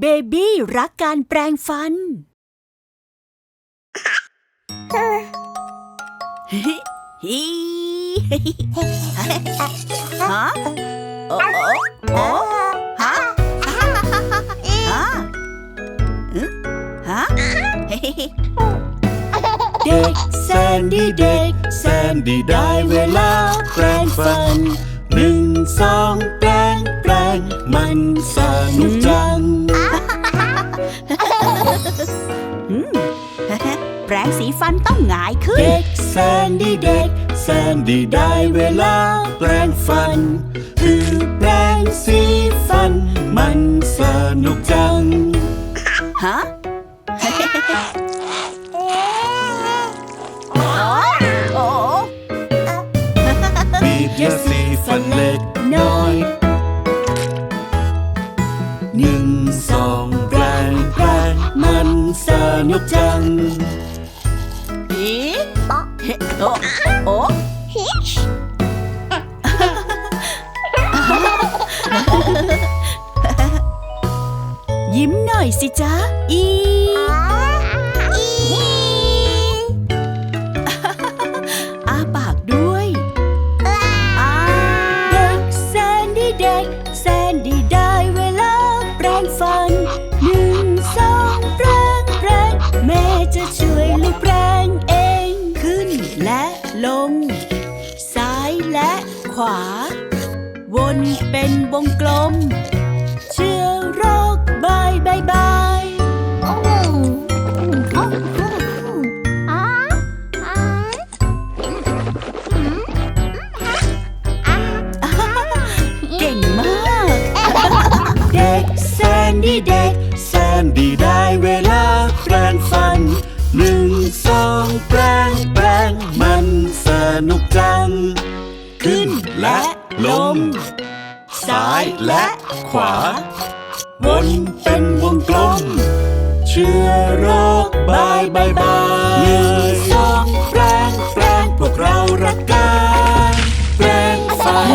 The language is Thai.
เบบี้รักการแปรงฟันฮีฮะโอ้โอ้โอ้ฮะฮะฮะเด็กแซนดี้เด็กแซนดี้ได้เวลาแปรงฟันหนึ่งสองแปรงแปรงมันสนุกจัง แปรงสีฟันต้องหงายขึ้น เด็กแซนดี้เด็กแซนดี้ได้เวลาแปรงฟัน คือแปรงสีฟัน มันสนุกจัง ฮะโอ้บีบยาสีฟันเล็กน้อยหนึ่งสองแปรงแปรงมันส นกจังอีโอ้โอฮิชยิ้มหน่อยสิจ๊ะอี ขวา วนเป็นวงกลม เชื้อโรคบายบายบายเก่งมาก เด็กแซนดี้เด็กแซนดี้ได้เวลาแปรงฟันหนึ่งสองแปรงแปรงมันสนุกจัง ขึ้นและลง ซ้ายและขวา บนเป็นวงกลม เชื้อโรคบายบายบายหนึ่งสองแปรงแปรงพวกเรารักกันแปรงฟัน